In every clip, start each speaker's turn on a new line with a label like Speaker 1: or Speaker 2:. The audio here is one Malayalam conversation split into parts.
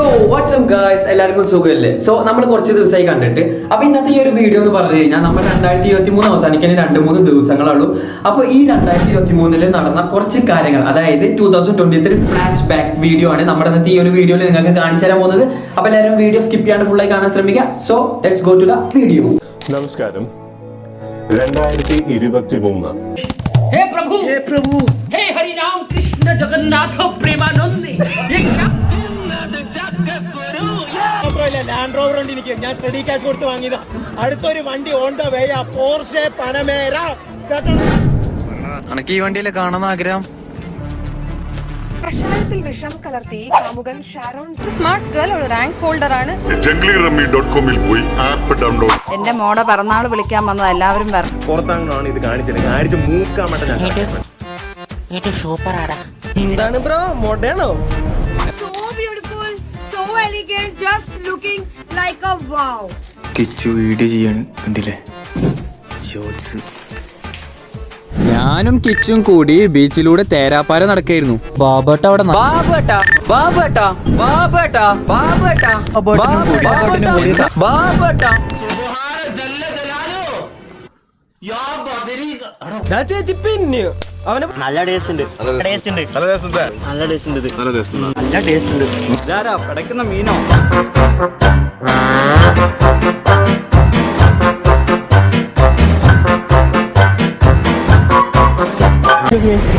Speaker 1: യോ വാട്സ്ആപ്പ് ഗായ്സ് എല്ലാവർക്കും സുഖമല്ലേ? സോ നമ്മൾ കുറച്ച് ദിവസമായി കണ്ടിട്ട്. അപ്പൊ ഇന്നത്തെ ഈ ഒരു വീഡിയോ എന്ന് പറഞ്ഞു കഴിഞ്ഞാൽ നമ്മൾ രണ്ടായിരത്തി ഇരുപത്തി മൂന്ന് അവസാനിക്കാൻ രണ്ട് മൂന്ന് ദിവസങ്ങളുള്ളൂ അപ്പൊ ഈ രണ്ടായിരത്തി ഇരുപത്തി മൂന്നിൽ നടന്ന കുറച്ച് കാര്യങ്ങൾ അതായത് two thousand twenty three flashback video ആണ് നമ്മുടെ ഇന്നത്തെ ഈ ഒരു വീഡിയോയിൽ നിങ്ങൾക്ക് കാണിച്ചു തരാൻ പോകുന്നത്. അപ്പൊ എല്ലാവരും വീഡിയോ സ്കിപ്പ് ചെയ്യാണ്ട് ഫുൾ ആയി കാണാൻ ശ്രമിക്കുക. So let's go to the video
Speaker 2: നമസ്കാരം. രണ്ടായിരത്തി ഇരുപത്തി മൂന്ന്
Speaker 3: ഹേ പ്രഭു. ഹേ പ്രഭു. ഹേ ഹരിരാം കൃഷ്ണ ജഗന്നാഥ പ്രേമാനന്ദി.
Speaker 4: മാത്രമല്ല ലാൻഡ് റോവർ ഉണ്ട് എനിക്ക്. ഞാൻ ക്രെഡിറ്റ് കാർഡ് കൊടുത്ത് വാങ്ങിയതാ. അടുത്തൊരു വണ്ടി on the way Porsche Panamera
Speaker 5: ഈ വണ്ടിയിൽ കാണാൻ ആഗ്രഹം?
Speaker 6: വിഷം കലർത്തി കാമുകൻ ഷാരോൺ. സ്മാർട്ട് ഗേൾ ഒരു റാങ്ക് ഹോൾഡർ ആണ്
Speaker 7: ജംഗ്ലി റമ്മി ഡോട്ട് കോമിൽ പോയി ആപ്പ് ഡൗൺലോഡ്
Speaker 8: എന്റെ മോടെ പിറന്നാൾ വിളിക്കാൻ വന്നത് എല്ലാവരും പറഞ്ഞു
Speaker 4: പുറത്താണെന്നാണ് ഇത് കാണിച്ചത്. കാണിച്ച് മൂക്കാൻ മട്ട
Speaker 6: bro? Beautiful so elegant just looking like a wow
Speaker 5: Kichu video ചെയ്യാണ് കണ്ടില്ലേ? ഷോർട്സ് ഞാനും കിച്ചും കൂടി ബീച്ചിലൂടെ തേരാപ്പാര നടക്കായിരുന്നു. ബാബേട്ട അവിടെ ബാബേട്ട ബാബേട്ട ബാബേട്ട ബാബേട്ട ബാബേട്ടനും കൂടി. ബാബേട്ട.
Speaker 4: നല്ല ടേസ്റ്റ് ഉണ്ട്. ടേസ്റ്റ് ഉണ്ട്. നല്ല ടേസ്റ്റ് ഉണ്ട്. നല്ല ടേസ്റ്റ് ഉണ്ട് നല്ല ടേസ്റ്റ് ഉണ്ട്. നല്ല ടേസ്റ്റ് ഉണ്ട്. ഇതാരാ? പടക്കുന്ന മീനോ?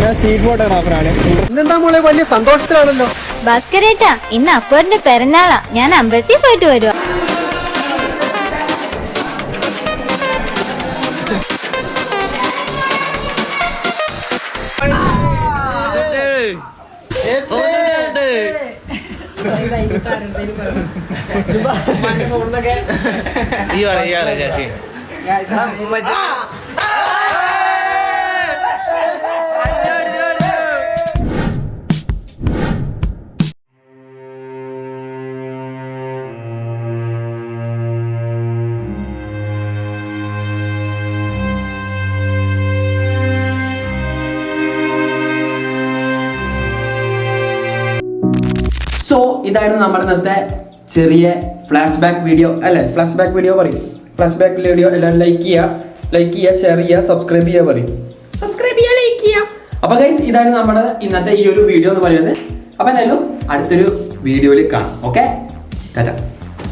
Speaker 4: ഞാൻ സ്ട്രീറ്റ് ഫോട്ടോഗ്രാഫറാണ് ഇന്നെന്താ മോളെ? വലിയ സന്തോഷത്തിലാണല്ലോ.
Speaker 9: ഭാസ്കരേട്ടാ ഇന്ന് അപ്പോറിന്റെ പിറന്നാളാ. ഞാൻ അമ്പലത്തിൽ പോയിട്ട് വരുവാ. ഈ പറയാ ശശി.
Speaker 1: സോ ഇതായിരുന്നു നമ്മുടെ ഇന്നത്തെ ചെറിയ ഫ്ലാഷ് ബാക്ക് വീഡിയോ അല്ലേ? ഫ്ലാഷ് ബാക്ക് വീഡിയോ പറയും. ഫ്ലാഷ് ബാക്ക് വീഡിയോ എല്ലാവരും ലൈക്ക് ചെയ്യുക. ലൈക്ക് ചെയ്യുക ഷെയർ ചെയ്യുക സബ്സ്ക്രൈബ് ചെയ്യുക പറയും. സബ്സ്ക്രൈബ് ചെയ്യുക ലൈക്ക് ചെയ്യുക. അപ്പൊ ഗൈസ് ഇതായിരുന്നു നമ്മുടെ ഇന്നത്തെ ഈ ഒരു വീഡിയോ എന്ന് പറയുന്നത്. അപ്പൊ എന്തായാലും അടുത്തൊരു വീഡിയോയിൽ കാണാം. ഓക്കെ ടാറ്റ